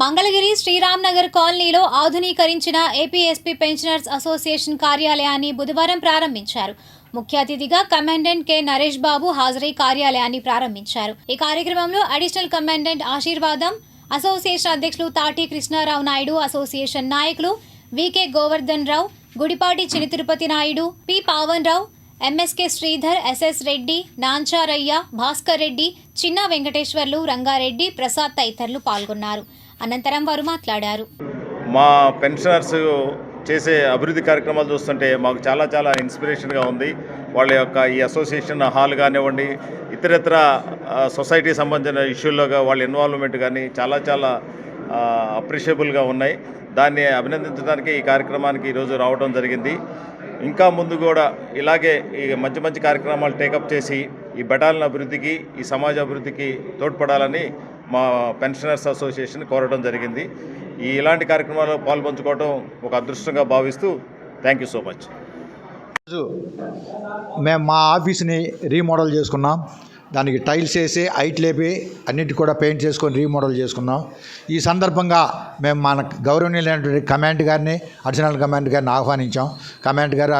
మంగళగిరి శ్రీరామ్నగర్ కాలనీలో ఆధునీకరించిన APSP pensioners association కార్యాలయాన్ని బుధవారం ప్రారంభించారు. ముఖ్య అతిథిగా కమాండెంట్ కె. నరేష్ బాబు హాజరై కార్యాలయాన్ని ప్రారంభించారు. ఈ కార్యక్రమంలో అడిషనల్ కమాండెంట్ ఆశీర్వాదం అసోసియేషన్ అధ్యక్షులు తాటి కృష్ణారావు నాయుడు అసోసియేషన్ నాయకులు VK Govardhan Rao Gudipati Chini Tirupati Naidu P. Pavan Rao MSK Sridhar SS Reddy Nancharaiah Bhaskar Reddy Chinna Venkateswarlu Rangareddy Prasad తదితరులు పాల్గొన్నారు. అనంతరం వారు మాట్లాడారు. మా పెన్షనర్స్ చేసే అభివృద్ధి కార్యక్రమాలు చూస్తుంటే మాకు చాలా చాలా ఇన్స్పిరేషన్గా ఉంది. వాళ్ళ యొక్క ఈ అసోసియేషన్ హాల్ కానివ్వండి ఇతరత్ర సొసైటీ సంబంధించిన ఇష్యూల్లో వాళ్ళ ఇన్వాల్వ్మెంట్ కానీ చాలా చాలా అప్రిషియబుల్గా ఉన్నాయి. దాన్ని అభినందించడానికి ఈ కార్యక్రమానికి ఈరోజు రావడం జరిగింది. ఇంకా ముందు కూడా ఇలాగే ఈ మంచి మంచి కార్యక్రమాలు టేకప్ చేసి ఈ బెటాలన్ అభివృద్ధికి ఈ సమాజ అభివృద్ధికి తోడ్పడాలని మా పెన్షనర్స్ అసోసియేషన్ కోరడం జరిగింది. ఈ ఇలాంటి కార్యక్రమాల్లో పాల్పంచుకోవడం ఒక అదృష్టంగా భావిస్తూ థ్యాంక్ యూ సో మచ్. రోజు మేము మా ఆఫీస్ని రీమోడల్ చేసుకున్నాం. దానికి టైల్స్ వేసి హైట్ లేపి అన్నిటి కూడా పెయింట్ చేసుకొని రీమోడల్ చేసుకున్నాం. ఈ సందర్భంగా మేము మన గౌరవనీయులైనటువంటి కమాండ్ గారిని అడిషనల్ కమాండ్ గారిని ఆహ్వానించాం. కమాండ్ గారు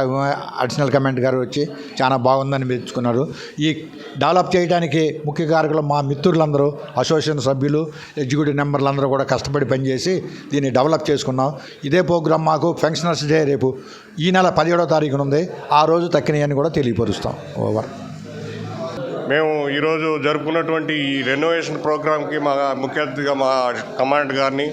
అడిషనల్ కమాండ్ గారు వచ్చి చాలా బాగుందని మెచ్చుకున్నారు. ఈ డెవలప్ చేయడానికి ముఖ్య కారకులు మా మిత్రులందరూ అసోసియేషన్ సభ్యులు ఎగ్జిక్యూటివ్ మెంబర్లు అందరూ కూడా కష్టపడి పనిచేసి దీన్ని డెవలప్ చేసుకున్నాం. ఇదే ప్రోగ్రాం మాకు ఫంక్షనర్స్ డే రేపు ఈ నెల పదిహేడో తారీఖున ఉంది. ఆ రోజు తక్కినాయని కూడా తెలియపరుస్తాం. ఓవర్. మేము ఈరోజు జరుపుకున్నటువంటి ఈ రెనోవేషన్ ప్రోగ్రామ్కి మా ముఖ్య అతిథిగా మా కమాండ్ గారిని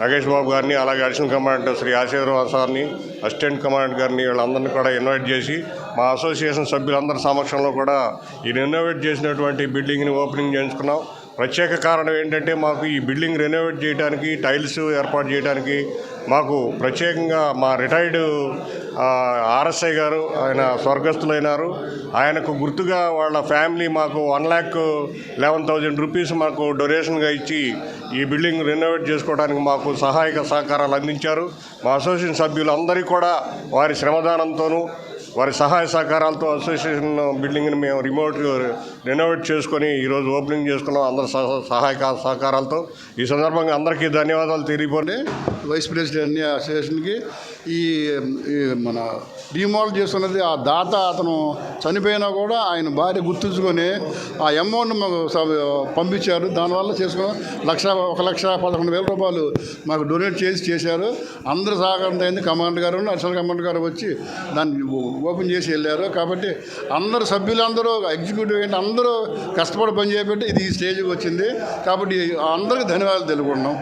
నాగేష్ బాబు గారిని అలాగే అడిషనల్ కమాండ్ శ్రీ ఆశీర్వాద సార్ని అసిస్టెంట్ కమాండెంట్ గారిని వీళ్ళందరినీ కూడా ఇన్వైట్ చేసి మా అసోసియేషన్ సభ్యులందరి సమక్షంలో కూడా ఈ రెనోవేట్ చేసినటువంటి బిల్డింగ్ని ఓపెనింగ్ చేయించుకున్నాం. ప్రత్యేక కారణం ఏంటంటే మాకు ఈ బిల్డింగ్ రెనోవేట్ చేయడానికి టైల్స్ ఏర్పాటు చేయడానికి మాకు ప్రత్యేకంగా మా రిటైర్డ్ ఆర్ఎస్ఐ గారు ఆయన స్వర్గస్థులైనారు. ఆయనకు గుర్తుగా వాళ్ళ ఫ్యామిలీ మాకు one lakh eleven thousand rupees మాకు డొనేషన్గా ఇచ్చి ఈ బిల్డింగ్ రెనోవేట్ చేసుకోవడానికి మాకు సహాయక సహకారాలు అందించారు. మా అసోసియేషన్ సభ్యులందరికీ కూడా వారి శ్రమదానంతోనూ వారి సహాయ సహకారాలతో అసోసియేషన్ బిల్డింగ్ని మేము రిమోట్ రెనోవేట్ చేసుకొని ఈరోజు ఓపెనింగ్ చేసుకున్నాం అందరి సహ- సహాయక సహకారాలతో. ఈ సందర్భంగా అందరికీ ధన్యవాదాలు తెలియపోండి. వైస్ ప్రెసిడెంట్ అసోసియేషన్కి ఈ మన డిమాల్ చేస్తున్నది ఆ దాత అతను చనిపోయినా కూడా ఆయన భార్య గుర్తుంచుకొని ఆ అమౌంట్ మాకు స- పంపించారు. దానివల్ల చేసుకుని లక్ష ఒక లక్ష పదకొండు వేల రూపాయలు మాకు డొనేట్ చేసి చేశారు. అందరూ సహకారంతో అయింది. కమాండర్ గారు అడిషనల్ కమాండర్ గారు వచ్చి దాన్ని ఓపెన్ చేసి వెళ్ళారు. కాబట్టి అందరు సభ్యులందరూ ఎగ్జిక్యూటివ్ ఏంటి అందరూ కష్టపడి పని చేయబట్టి ఇది ఈ స్టేజ్కి వచ్చింది. కాబట్టి అందరికీ ధన్యవాదాలు తెలుపుకుంటున్నాం.